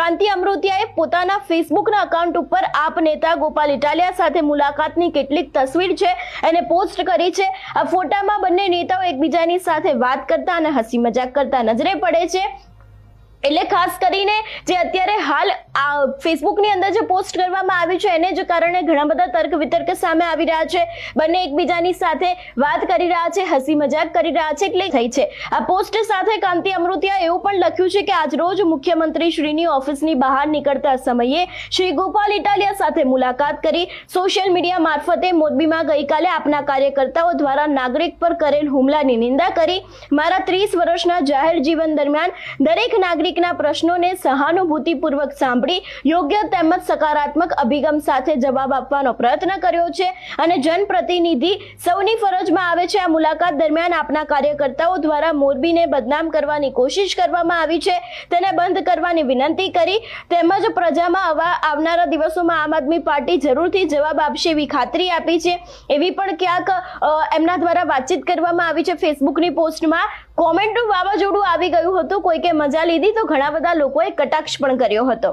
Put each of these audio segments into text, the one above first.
કાંતિ અમૃતિયાએ પોતાના ફેસબુકના અકાઉન્ટ ઉપર આપ નેતા ગોપાલ ઇટાલિયા સાથે મુલાકાતની કેટલીક તસવીર છે, એને પોસ્ટ કરી છે. આ ફોટામાં બંને નેતાઓ એકબીજાની સાથે વાત કરતા અને હસી મજાક કરતા નજરે પડે છે. એટલે ખાસ કરીને જે અત્યારે હાલ આ ફેસબુકની અંદર જે પોસ્ટ કરવામાં આવી છે, એને જ કારણે ઘણા બધા તર્ક વિતર્ક સામે આવી રહ્યા છે. બંને એકબીજાની સાથે વાત કરી રહ્યા છે, હસી મજાક કરી રહ્યા છે, એટલે થઈ છે. આ પોસ્ટ સાથે કાંતિ અમૃતિયા એવું પણ લખ્યું છે કે આજરોજ મુખ્યમંત્રી શ્રીની ઓફિસની બહાર નીકળતા સમયે શ્રી ગોપાલ ઇટાલિયા સાથે મુલાકાત કરી. સોશિયલ મીડિયા મારફતે મોરબીમાં ગઈકાલે આપના કાર્યકર્તાઓ દ્વારા નાગરિક પર કરેલ હુમલાની નિંદા કરી. મારા ત્રીસ વર્ષના જાહેર જીવન દરમિયાન દરેક નાગરિકના પ્રશ્નોને સહાનુભૂતિપૂર્વક સાંભળી યોગ્ય તેમજ સકારાત્મક અભિગમ સાથે જવાબ આપવાનો પ્રયત્ન કર્યો છે અને જનપ્રતિનિધિ સૌની ફરજમાં આવે છે. આ મુલાકાત દરમિયાન આપના કાર્યકર્તાઓ દ્વારા મોરબીને બદનામ કરવાની કોશિશ કરવામાં આવી છે. તેને બંધ કરવાની વિનંતી કરી તેમજ પ્રજામાં આવા આવનારા દિવસોમાં આમ આદમી પાર્ટી જરૂરથી જવાબ આપશે એવી ખાતરી આપી છે. એવી પણ ક્યાંક એમના દ્વારા વાતચીત કરવામાં આવી છે. ફેસબુકની પોસ્ટમાં કોમેન્ટનું વાવાઝોડું આવી ગયું હતું. કોઈકે મજા લીધી તો ઘણા બધા લોકોએ કટાક્ષ પણ કર્યો હતો.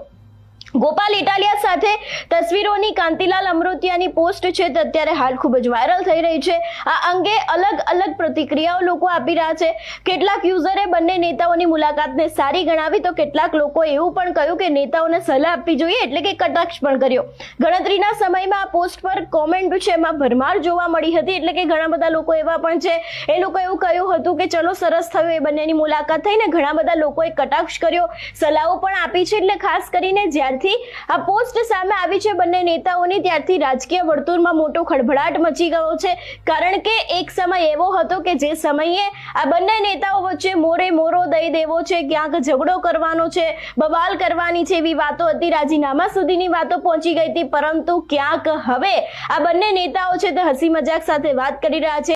ગોપાલ ઇટાલિયા સાથે તસવીરોની કાંતિલાલ અમૃતિયાની પોસ્ટ છે તે અત્યારે હાલ ખૂબ જ વાયરલ થઈ રહી છે. આ અંગે અલગ અલગ પ્રતિક્રિયાઓ લોકો આપી રહ્યા છે. કેટલાક યુઝરે બંને નેતાઓની મુલાકાતને સારી ગણાવી તો કેટલાક લોકો એવું પણ કહ્યું કે નેતાઓને સલાહ આપવી જોઈએ એટલે કે કટાક્ષ પણ કર્યો. ગણતરીના સમયમાં આ પોસ્ટ પર કોમેન્ટ છે, એમાં ભરમાર જોવા મળી હતી એટલે કે ઘણા બધા લોકો એવા પણ છે. એ લોકો એવું કહ્યું હતું કે ચલો સરસ થયું એ બંનેની મુલાકાત થઈને ઘણા બધા લોકોએ કટાક્ષ કર્યો. સલાહો પણ આપી છે એટલે ખાસ કરીને જ્યારથી આ પોસ્ટ સામે આવી છે બંને નેતાઓની. ત્યારથી રાજકીય વર્તુળમાં મોટો ખળભળાટ મચી ગયો છે. કારણ કે એક સમય એવો હતો કે જે સમયે આ બંને નેતાઓ વચ્ચે મોરે મોરો દઈ દેવો છે, ક્યાંક ઝઘડો કરવાનો છે બવાલ કરવાની છે એવી વાતો હતી. રાજીનામા સુધીની વાતો પહોંચી ગઈ હતી, પરંતુ ક્યાંક હવે આ બંને નેતાઓ છે તે હસી મજાક સાથે વાત કરી રહ્યા છે.